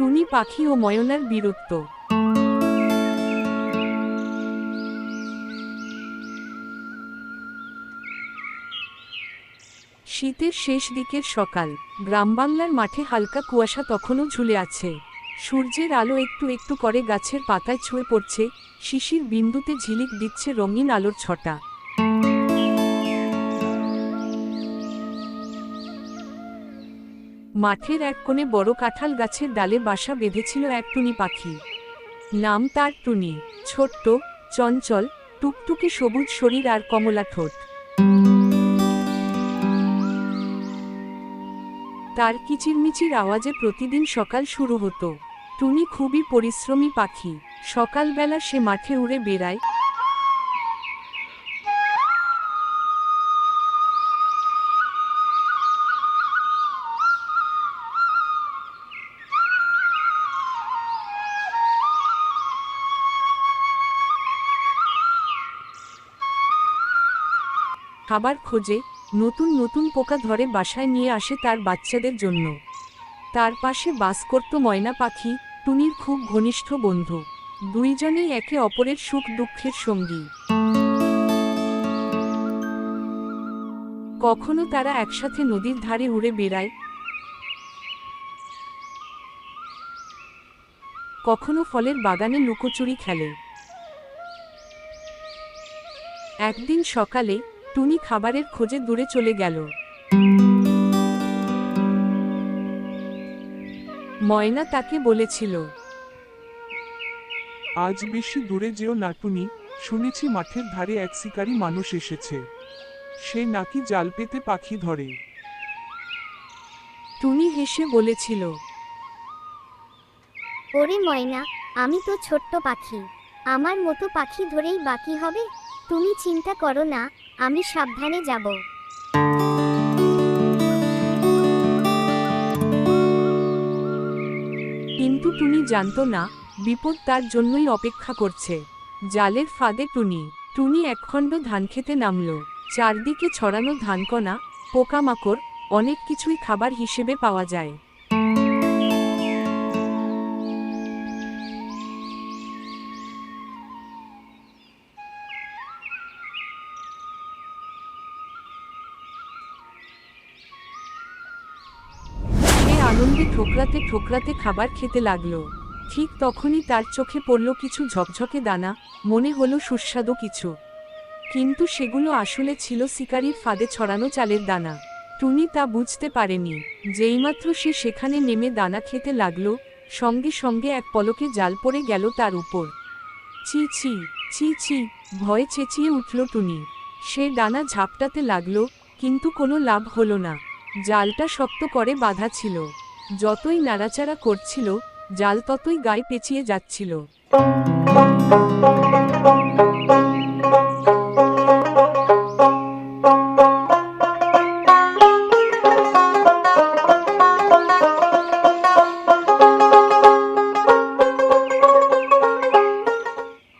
টুনি পাখি ও ময়নার বীরত্ব। শীতের শেষ দিকের সকাল, গ্রামবাংলার মাঠে হালকা কুয়াশা তখনও ঝুলে আছে। সূর্যের আলো একটু একটু করে গাছের পাতায় ছুঁয়ে পড়ছে, শিশির বিন্দুতে ঝিলিক দিচ্ছে রঙিন আলোর ছটা। মাঠের এক কোণে বড় কাঁঠাল গাছের ডালে বাসা বেঁধেছিল এক টুনি পাখি। নাম তার টুনি। ছোট্ট, চঞ্চল, টুকটুকে সবুজ শরীর আর কমলা ঠোঁট। তার কিচিরমিচির আওয়াজে প্রতিদিন সকাল শুরু হতো। টুনি খুবই পরিশ্রমী পাখি। সকালবেলা সে মাঠে উড়ে বেড়ায় খাবার খোঁজে, নতুন নতুন পোকা ধরে বাসায় নিয়ে আসে তার বাচ্চাদের জন্য। তার পাশে বাস করত ময়না পাখি, টুনির খুব ঘনিষ্ঠ বন্ধু। দুইজনেই একে অপরের সুখ দুঃখের সঙ্গী। কখনো তারা একসাথে নদীর ধারে উড়ে বেড়ায়। কখনো ফলের বাগানে লুকোচুরি খেলে। একদিন সকালে টুনি খাবারের খোঁজে দূরে চলে গেল। ময়না তাকে বলেছিল আজ বেশি দূরে যেও নাটুনি শুনেছি মাঠের ধারে এক শিকারী মানুষ এসেছে। সে নাকি জাল পেতে পাখি ধরে। টুনি হেসে বলেছিল ওরে ময়না আমি তো ছোট্ট পাখি। আমার মতো পাখি ধরেই বাকি হবে? তুমি চিন্তা করো না আমি সাবধানে যাব। কিন্তু টুনি জানতো না, বিপদ তার জন্যই অপেক্ষা করছে। জালের ফাঁদে টুনি টুনি একখণ্ড ধান খেতে নামল। চারদিকে ছড়ানো ধানকণা, পোকামাকড়, অনেক কিছুই খাবার হিসেবে পাওয়া যায়। সে আনন্দে ঠোকরাতে ঠোকরাতে খাবার খেতে লাগল। ঠিক তখনই তার চোখে পড়ল কিছু ঝকঝকে দানা, মনে হলো সুস্বাদু কিছু। কিন্তু সেগুলো আসলে ছিল শিকারির ফাঁদে ছড়ানো চালের দানা। টুনি তা বুঝতে পারেনি, যেইমাত্র সে সেখানে নেমে দানা খেতে লাগল, সঙ্গে সঙ্গে এক পলকে জাল পড়ে গেল তার উপর। ছি ছি ছি ছি, ভয়ে চেঁচিয়ে উঠল টুনি। সে ডানা ঝাপটাতে লাগল, কিন্তু কোনো লাভ হলো না। জালটা শক্ত করে বাঁধা ছিল। যতই নাড়াচাড়া করছিল, জাল ততই গায়ে পেঁচিয়ে যাচ্ছিল।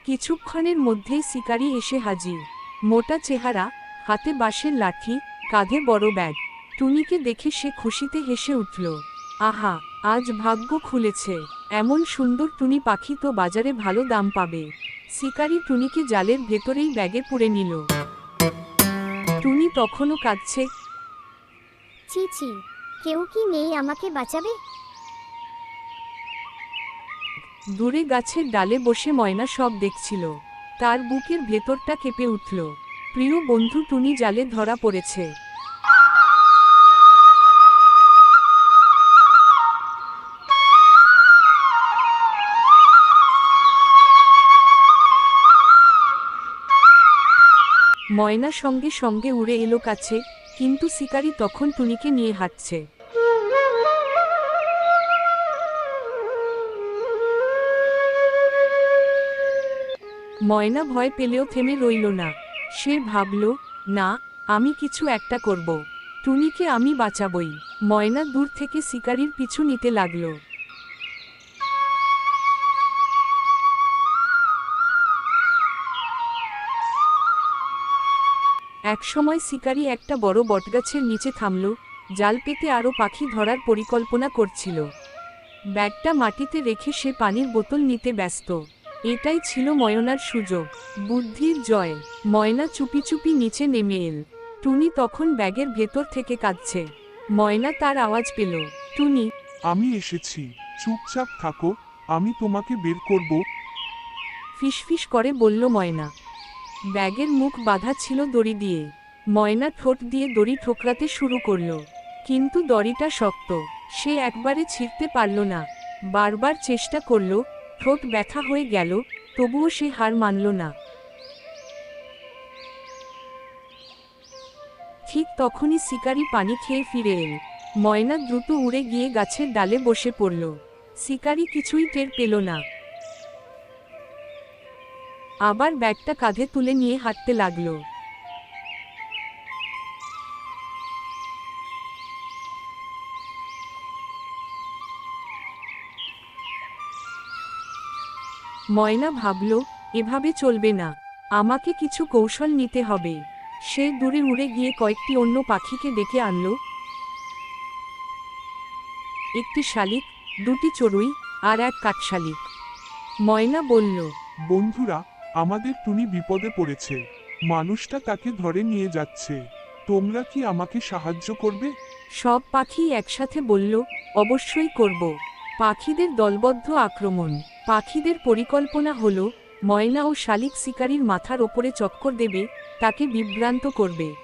কিছুক্ষণের মধ্যেই শিকারি এসে হাজির। মোটা চেহারা, হাতে বাঁশের লাঠি, কাঁধে বড় ব্যাগ। টুনিকে দেখে সে খুশিতে হেসে উঠল। আহা আজ ভাগ্য খুলেছে। এমন সুন্দর টুনি পাখি তো বাজারে ভালো দাম পাবে। শিকারি টুনিকে জালের ভেতরেই ব্যাগে পুরে নিল। টুনি তখনও কাঁদছে। ছি ছি কেউ কি নেই আমাকে বাঁচাবে? দূরে গাছের ডালে বসে ময়না সব দেখছিল। তার বুকের ভেতরটা কেঁপে উঠল। প্রিয় বন্ধু টুনি জালে ধরা পড়েছে। ময়না সঙ্গে সঙ্গে উড়ে এলো কাছে, কিন্তু শিকারি তখন টুনিকে নিয়ে হাঁটছে। ময়না ভয় পেলেও থেমে রইল না। সে ভাবল, না, আমি কিছু একটা করব। টুনিকে আমি বাঁচাবই। ময়না দূর থেকে শিকারির পিছু নিতে লাগল। একসময় শিকারি একটা বড় বটগাছের নিচে থামল জাল পেতে আরও পাখি ধরার পরিকল্পনা করছিল। ব্যাগটা মাটিতে রেখে সে পানির বোতল নিতে ব্যস্ত। এটাই ছিল ময়নার সুযোগ। বুদ্ধির জয়। ময়না চুপি চুপি নিচে নেমে এল। টুনি তখন ব্যাগের ভেতর থেকে কাঁদছে। ময়না তার আওয়াজ পেল টুনি আমি এসেছি। চুপচাপ থাকো। আমি তোমাকে বের করব। ফিসফিস করে বলল ময়না ব্যাগের মুখ বাঁধা ছিল দড়ি দিয়ে। ময়না ঠোঁট দিয়ে দড়ি ঠোকরাতে শুরু করল। কিন্তু দড়িটা শক্ত। সে একবারে ছিঁড়তে পারল না। বারবার চেষ্টা করল, ঠোঁট ব্যথা হয়ে গেল, তবুও সে হার মানল না। ঠিক তখনই শিকারি পানি খেয়ে ফিরে এল। ময়না দ্রুত উড়ে গিয়ে গাছের ডালে বসে পড়ল। শিকারি কিছুই টের পেল না। আবার ব্যাগটা কাঁধে তুলে নিয়ে হাঁটতে লাগল। ময়না ভাবল, এভাবে চলবে না। আমাকে কিছু কৌশল নিতে হবে। সে দূরে উড়ে গিয়ে কয়েকটি অন্য পাখিকে ডেকে আনলো। একটি শালিক, দুটি চড়ুই আর এক কাঠশালিক। ময়না বলল, বন্ধুরা আমাদের টুনি বিপদে পড়েছে। মানুষটা তাকে ধরে নিয়ে যাচ্ছে। তোমরা কি আমাকে সাহায্য করবে? সব পাখি একসাথে বলল, অবশ্যই করব। পাখিদের দলবদ্ধ আক্রমণ। পাখিদের পরিকল্পনা হল, ময়না ও শালিক শিকারীর মাথার ওপরে চক্কর দেবে, তাকে বিভ্রান্ত করবে।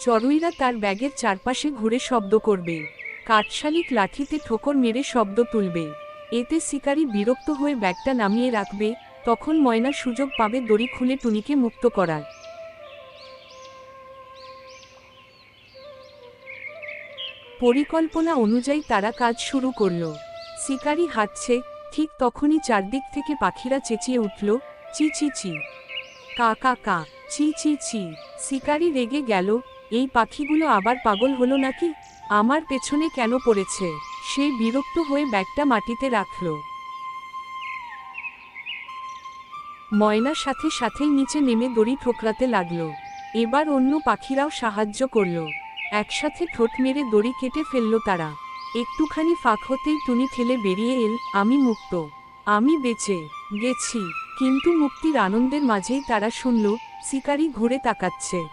চড়ুইরা তার ব্যাগের চারপাশে ঘুরে শব্দ করবে। কাঠশালিক লাঠিতে ঠোকর মেরে শব্দ তুলবে। এতে শিকারী বিরক্ত হয়ে ব্যাগটা নামিয়ে রাখবে তখন ময়না সুযোগ পাবে দড়ি খুলে টুনিকে মুক্ত করার। পরিকল্পনা অনুযায়ী তারা কাজ শুরু করল। শিকারি হাঁটছে, ঠিক তখনই চারদিক থেকে পাখিরা চেঁচিয়ে উঠল, চি চি চি। কা কা কা। চি চি চি। শিকারি রেগে গেল, এই পাখিগুলো আবার পাগল হলো নাকি? আমার পেছনে কেন পড়েছে? সে বিরক্ত হয়ে ব্যাগটা মাটিতে রাখল। ময়নার সাথে সাথেই নিচে নেমে দড়ি ঠোকরাতে লাগল। এবার অন্য পাখিরাও সাহায্য করল। একসাথে ঠোঁট মেরে দড়ি কেটে ফেলল তারা। একটুখানি ফাঁক হতেই টুনি ঠেলে বেরিয়ে এল, আমি মুক্ত। আমি বেঁচে গেছি। কিন্তু মুক্তির আনন্দের মাঝেই তারা শুনল, শিকারি ঘুরে তাকাচ্ছে।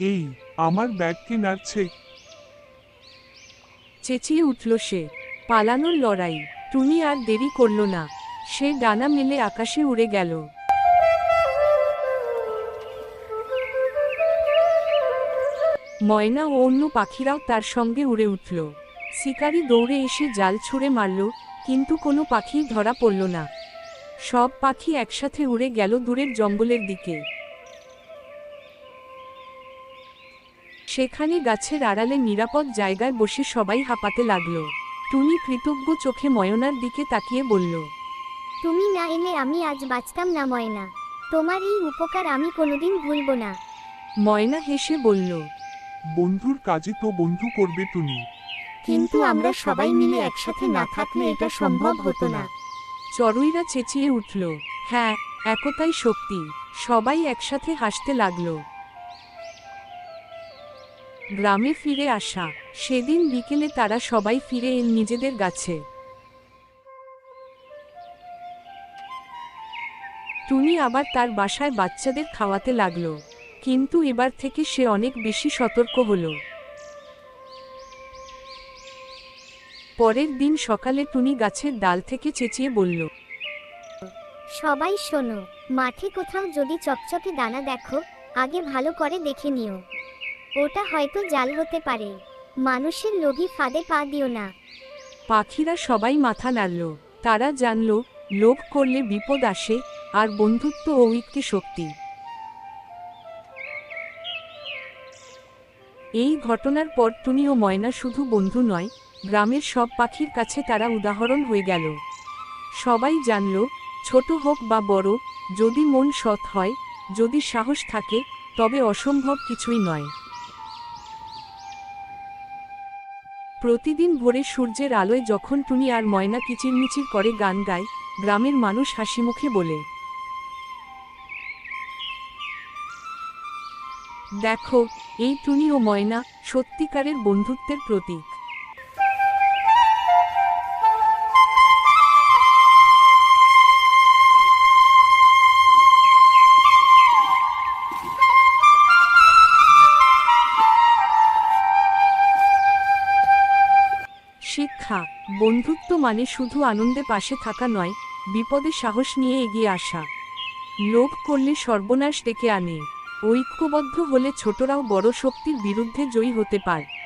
এই, আমার ব্যাগকে নাড়ছে চেঁচিয়ে উঠল সে। পালানোর লড়াই। টুনি আর দেরি করল না। সে ডানা মেলে আকাশে উড়ে গেল। ময়না ও অন্য পাখিরাও তার সঙ্গে উড়ে উঠল। শিকারি দৌড়ে এসে জাল ছুঁড়ে মারল, কিন্তু কোনো পাখি ধরা পড়ল না। সব পাখি একসাথে উড়ে গেল দূরের জঙ্গলের দিকে। সেখানে গাছের আড়ালে নিরাপদ জায়গায় বসে সবাই হাঁপাতে লাগল। টুনি কৃতজ্ঞ চোখে ময়নার দিকে তাকিয়ে বলল তুমি না এলে আমি আজ বাঁচতাম না ময়না। তোমার এই উপকার আমি কোনোদিন ভুলব না। ময়না হেসে বলল বন্ধুর কাজে তো বন্ধু করবে টুনি। কিন্তু আমরা সবাই মিলে একসাথে না থাকলে এটা সম্ভব হতো না। চড়ুইরা চেঁচিয়ে উঠল হ্যাঁ একতাই শক্তি। সবাই একসাথে হাসতে লাগল। গ্রামে ফিরে আসা। সেদিন বিকেলে তারা সবাই ফিরে এল নিজেদের গাছে। টুনি আবার তার বাসায় বাচ্চাদের খাওয়াতে লাগল। কিন্তু এবার থেকে সে অনেক বেশি সতর্ক হল। পরের দিন সকালে টুনি গাছের ডাল থেকে চেঁচিয়ে বলল, সবাই শোনো, মাঠে কোথাও যদি চকচকে দানা দেখো, আগে ভালো করে দেখে নিও। ওটা হয়তো জাল হতে পারে। মানুষের লোভী ফাঁদে পা দিও না। পাখিরা সবাই মাথা নাড়ল। তারা জানল, লোভ করলে বিপদ আসে আর বন্ধুত্ব ও ঐক্যে শক্তি। এই ঘটনার পর টুনি ও ময়না শুধু বন্ধু নয়, গ্রামের সব পাখির কাছে তারা উদাহরণ হয়ে গেল। সবাই জানল, ছোট হোক বা বড়, যদি মন সৎ হয়, যদি সাহস থাকে, তবে অসম্ভব কিছুই নয়। প্রতিদিন ভোরে সূর্যের আলোয় যখন টুনি আর ময়না কিচিরমিচির করে গান গায় গ্রামের মানুষ হাসি মুখে বলে, দেখো, এই টুনি ও ময়না সত্যিকারের বন্ধুত্বের প্রতীক। শিক্ষা, বন্ধুত্ব মানে শুধু আনন্দে পাশে থাকা নয়, বিপদে সাহস নিয়ে এগিয়ে আসা। লোভ করলে সর্বনাশ ডেকে আনে। ঐক্যবদ্ধ হলে ছোটরাও বড় শক্তির বিরুদ্ধে জয়ী হতে পারে।